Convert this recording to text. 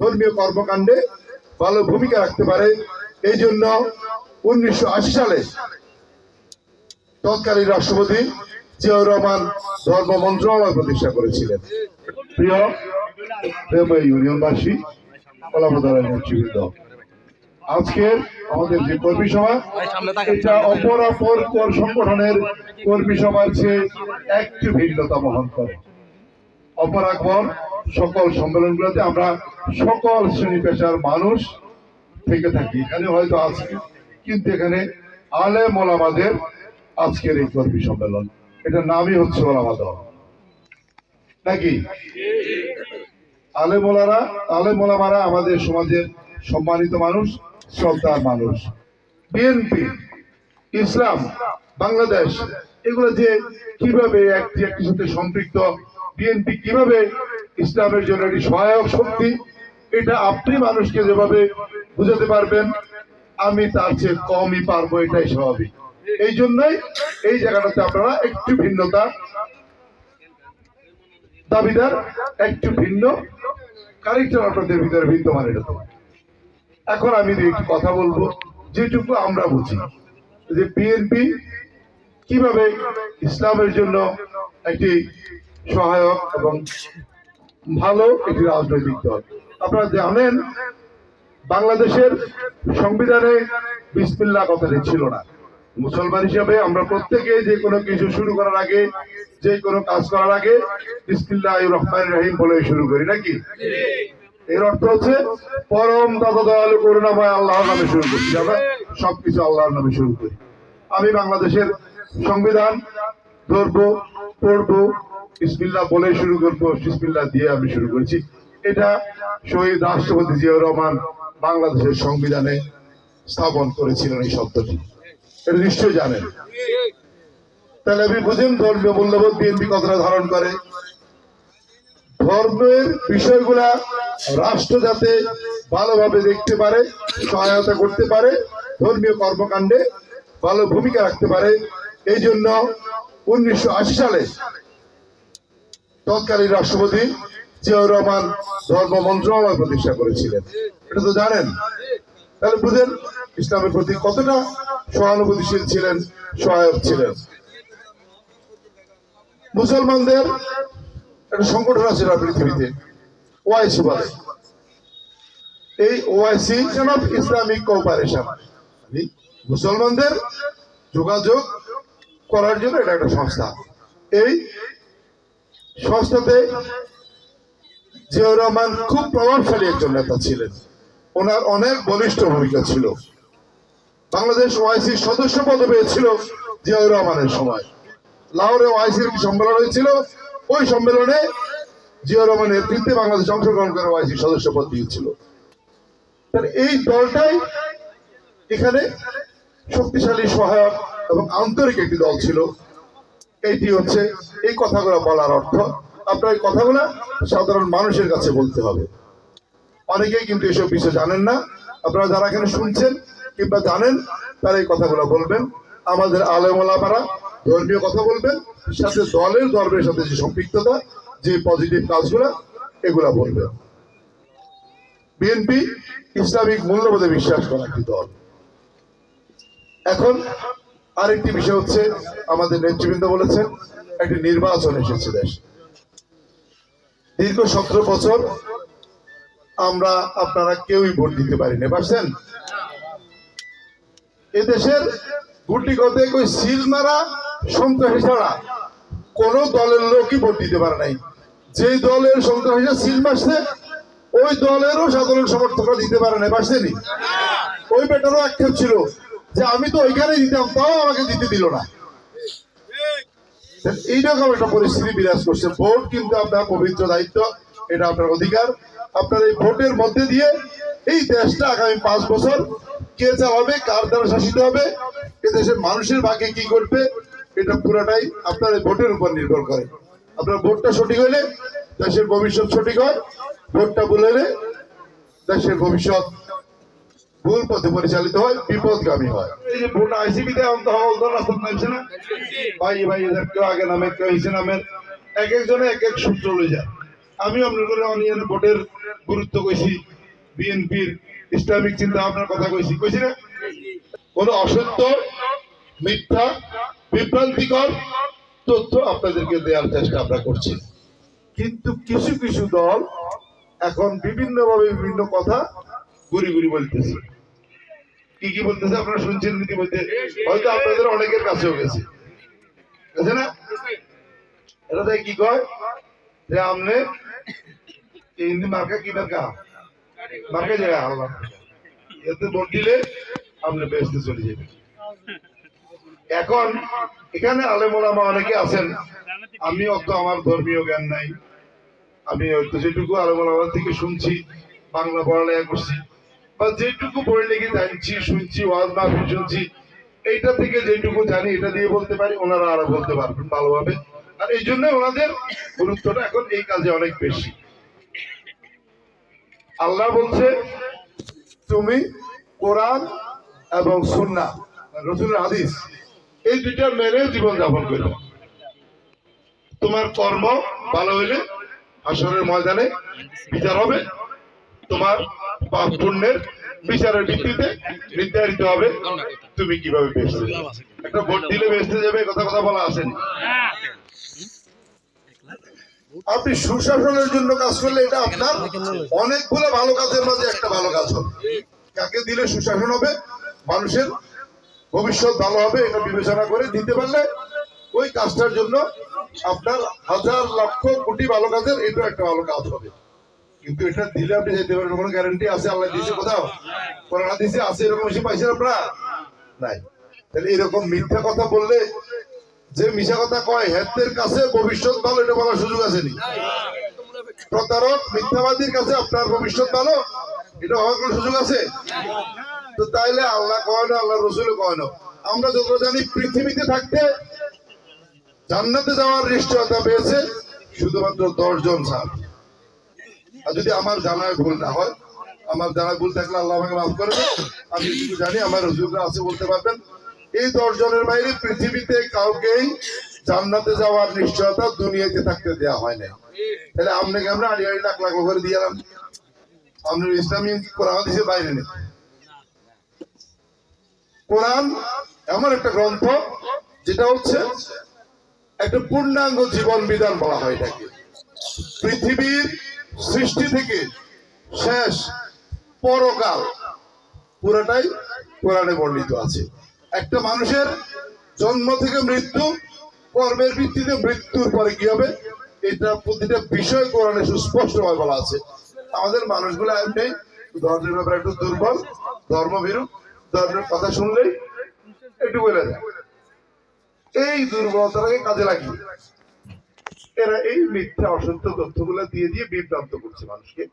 ধর্মীয় কর্মকাণ্ডে ভালো ভূমিকা রাখতে পারে। এই জন্য উনিশশো আশি সালে তৎকালীন রাষ্ট্রপতি জিয়াউর রহমান ধর্ম মন্ত্রণালয় প্রতিষ্ঠা করেছিলেন। প্রিয় ইউনিয়নবাসী আজকের আমাদের যে কর্মী সভা, এটা কর সংগঠনের কর্মী সভার চেয়ে একটু ভিন্নতা বহন করে। সকল সম্মেলনগুলোতে আমরা সকল শ্রেণি পেশার মানুষ থেকে থাকি। এখানে হয়তো আজকে, কিন্তু এখানে আলে মোলামাদের আজকের এই কর্মী সম্মেলন। এটার নামই হচ্ছে ওলামা দল। নাকি? আলে মোলারা আলে মোলামারা আমাদের সমাজের সম্মানিত মানুষ, শ্রদ্ধার মানুষ। বিএনপি, ইসলাম, বাংলাদেশ, এগুলো যে কীভাবে একটি একটির সাথে সম্পৃক্ত বিএনপি কীভাবে ইসলামের জন্য একটি সহায়ক শক্তি, এটা আপনি মানুষকে যেভাবে বুঝাতে পারবেন, আমি তার চেয়ে কমই পারব, এটাই স্বাভাবিক। এই জন্যই এই জায়গাটাতে আপনারা একটু ভিন্নতা দাবিদার, একটু ভিন্ন কারেক্টার আপনাদের ভিতরে বিদ্যমান এটা এখন আমি একটি কথা বলব, যেটুকু আমরা বুঝি, যে বিএনপি কীভাবে ইসলামের জন্য একটি সহায়ক এবং ভালো একটি রাজনৈতিক দল। আপনারা জানেন, বাংলাদেশের সংবিধানে বিসমিল্লা কথাটি ছিল না। মুসলমান হিসাবে আমরা প্রত্যেকে যে কোনো কিছু শুরু করার আগে, যে কোনো কাজ করার আগে রহিম বলে শুরু করি, নাকি? এর অর্থ হচ্ছে, পরম দাদা করুণাময় আল্লাহর নামে শুরু আমরা সবকিছু আল্লাহর নামে শুরু করি। আমি বাংলাদেশের সংবিধান ধরবো, পড়ব বিসমিল্লাহ বলে শুরু করব, বিসমিল্লাহ দিয়ে আমি শুরু করেছি। এটা শহীদ রাষ্ট্রপতি জিয়াউর রহমান বাংলাদেশের সংবিধানে স্থাপন করেছিলেন এই শব্দটি। এটা নিশ্চয়ই জানেন। তাহলে আপনি বুঝেন, ধর্মীয় মূল্যবোধ বিএনপি কতটা ধারণ করে? ধর্মের বিষয়গুলা রাষ্ট্র যাতে ভালোভাবে দেখতে পারে, সহায়তা করতে পারে, ধর্মীয় কর্মকাণ্ডে ভালো ভূমিকা রাখতে পারে, এই জন্য উনিশশো আশি সালে তৎকালীন রাষ্ট্রপতি জিয়াউর রহমান ধর্ম মন্ত্রণালয় প্রতিষ্ঠা করেছিলেন। এটা তো জানেন। তাহলে বুঝেন, ইসলামের প্রতি কতটা সহানুভূতিশীল ছিলেন, সহায়ক ছিলেন। মুসলমানদের একটা সংগঠন আছে না পৃথিবীতে ওআইসি বলে। এই ওআইসি অফ ইসলামিক কোঅপারেশন মুসলমানদের যোগাযোগ করার জন্য এটা একটা সংস্থা। এই সংস্থাতে জিয়াউর রহমান খুব প্রভাবশালী একজন নেতা ছিলেন। ওনার অনেক বলিষ্ঠ ভূমিকা ছিল। বাংলাদেশ ওআইসির সদস্য পদ পেয়েছিল জিয়াউর রহমানের সময়। লাহোরে ওআইসির সম্মেলন হয়েছিল? ওই সম্মেলনে জিয়াউর রহমানের নেতৃত্বে বাংলাদেশ অংশগ্রহণ করে ওআইসির সদস্য পদ দিয়েছিল। এই দলটাই এখানে শক্তিশালী, সহায়ক এবং আন্তরিক একটি দল ছিল। এইটি হচ্ছে এই কথাগুলো বলার অর্থ। আপনার এই কথাগুলো সাধারণ মানুষের কাছে বলতে হবে। অনেকেই কিন্তু এসব বিষয় জানেন না। আপনারা যারা এখানে শুনছেন কিংবা জানেন, তারা এই কথাগুলো বলবেন। আমাদের আলেমলামারা ধর্মীয় কথা বলবেন, সাথে দলের ধর্মের সাথে যে সম্পৃক্ততা, যে পজিটিভ কাজগুলো, এগুলা বলবেন। বিএনপি ইসলামিক মূল্যবোধে বিশ্বাস করা একটি দল। এখন আরেকটি বিষয় হচ্ছে, আমাদের নেতৃবৃন্দ বলেছেন, একটি নির্বাচন এসেছে দেশ। দীর্ঘ সতেরো বছর আমরা আপনারা কেউই ভোট দিতে পারিনি, পারছেন? এদেশের গুটি গতে ওই সিল মারা সন্ত্রাসী ছাড়া কোন দলের লোকই ভোট দিতে পারে নাই। যে দলের সন্ত্রাসীরা সিল মারছে, ওই দলেরও সাধারণ সমর্থকরা দিতে পারে নাই পারছেনি ওই বেটারও আক্ষেপ ছিল যে আমি তো ওইখানে দিতাম তাও আমাকে দিতে দিল না। এইরকম একটা পরিস্থিতি বিরাজ করছে। ভোট কিন্তু আপনার পবিত্র দায়িত্ব এটা আপনার অধিকার। আপনার এই ভোটের মধ্যে দিয়ে এই দেশটা আগামী পাঁচ বছর কে চালাবে কার দ্বারা শাসিত হবে এ দেশের মানুষের ভাগে কি করবে এটা পুরোটাই আপনার এই ভোটের উপর নির্ভর করে। আপনার ভোটটা সঠিক হলে দেশের ভবিষ্যৎ সঠিক হয় ভোটটা বলে দেশের ভবিষ্যৎ ভুল পথে পরিচালিত হয় বিপদগামী হয়। এই যে না? ভাই ভাই, এদের কেউ আগে নামে, কেউ এক এক এক সূত্র যায়। আমি আপনার অনিয়ন গুরুত্ব বিএনপির ইসলামিক চিন্তা ভাবনার কথা কইছি। কইছি না? কোন অসত্য, মিথ্যা, বিভ্রান্তিকর তথ্য আপনাদেরকে দেওয়ার চেষ্টা আমরা করছি। কিন্তু কিছু কিছু দল এখন বিভিন্ন ভাবে বিভিন্ন কথা ঘুরি ঘুরি বলতেছে। কি কি বলতেছে আপনারা শুনছেন ইতিমধ্যে? হয়তো আপনাদের অনেকের কাছেও গেছে। না? এটা তাই কি কয়? যে আমনে হিন্দি মার্কা কি মার্কা? মার্কা আল্লাহ এতে ভোট দিলে আপনি বেসতে চলে এখন এখানে আলেমোলামা অনেকে আছেন। আমি অত আমার ধর্মীয় জ্ঞান নাই। আমি হয়তো যেটুকু আলেমোলামা থেকে শুনছি, বাংলা পড়ালেখা করছি। বা যেটুকু পড়ে লেগে জানছি, শুনছি, ওয়াজ মাহফিল শুনছি এইটা থেকে যেটুকু জানি, এটা দিয়ে বলতে পারি, ওনারা আরও বলতে পারবেন ভালোভাবে। আর এই জন্য ওনাদের গুরুত্বটা এখন এই কাজে অনেক বেশি। আল্লাহ বলছে, তুমি কোরআন এবং সুন্না, রসুলের হাদিস, এই দুইটা মেনে জীবন যাপন করবে তোমার কর্ম ভালো হইলে আসরের ময়দানে বিচার হবে। তোমার পাপ পুণ্যের বিচারের ভিত্তিতে নির্ধারিত হবে। তুমি কীভাবে যাবে একটা ভোট দিলে বেসতে যাবে, কথা কথা বলা আসেনি আপনি সুশাসনের জন্য কাজ করলে এটা আপনার অনেকগুলো ভালো কাজের মাঝে একটা ভালো কাজ হবে। কাকে দিলে সুশাসন হবে? মানুষের ভবিষ্যৎ ভালো হবে, এটা বিবেচনা করে দিতে পারলে ওই কাজটার জন্য আপনার হাজার লক্ষ কোটি ভালো কাজের এটা একটা ভালো কাজ হবে। কিন্তু এটা দিলে আপনি যেতে পারবেন, কোনো গ্যারান্টি আছে? আল্লাহ দিয়েছে কোথাও? করোনা দিয়েছে আছে এরকম বেশি পাইছেন আপনারা? নাই। তাহলে এরকম মিথ্যা কথা বললে যে মিশা কথা কয় হেতের কাছে ভবিষ্যৎ ভালো, এটা বলার সুযোগ আছে নি প্রতারক, মিথ্যাবাদীর কাছে আপনার ভবিষ্যৎ ভালো, এটা হওয়ার কোনো সুযোগ আছে? তো তাইলে আল্লাহ কয় না আল্লাহ রসুল কয় না। আমরা যত জানি পৃথিবীতে থাকতে জান্নাতে যাওয়ার নিশ্চয়তা পেয়েছে শুধুমাত্র দশ জন স্যার যদি আমার জানায় ভুল না হয়, আমার জানা ভুল থাকলে আল্লাহ আমাকে মাফ করবে আমি যেটুকু জানি, আমার রসুলরা আছে বলতে পারবেন। এই দশ জনের বাইরে পৃথিবীতে কাউকেই জান্নাতে যাওয়ার নিশ্চয়তা দুনিয়াতে থাকতে দেওয়া হয় না তাহলে আপনাকে আমরা আড়ি আড়ি লাখ লাখ করে দিয়েলাম। আপনার ইসলামী কোরআন দিছে বাইরে নেই। কোরআন এমন একটা গ্রন্থ, যেটা হচ্ছে একটা পূর্ণাঙ্গ জীবন বিধান বলা হয় এটাকে। পৃথিবীর সৃষ্টি থেকে শেষ পরকাল পুরাটাই কোরআনে বর্ণিত আছে। একটা মানুষের জন্ম থেকে মৃত্যু, কর্মের ভিত্তিতে মৃত্যুর পরে কি হবে? এটা প্রতিটা বিষয় কোরআনে সুস্পষ্টভাবে বলা আছে। আমাদের মানুষগুলো এমনি ধর্মের ব্যাপারে একটু দুর্বল ধর্মভীরু ধর্মের কথা শুনলেই একটু বলে যায় এই দুর্বলতাটাকে কাজে লাগিয়ে এরা এই মিথ্যা অসত্য তথ্যগুলো দিয়ে দিয়ে বিভ্রান্ত করছে মানুষকে।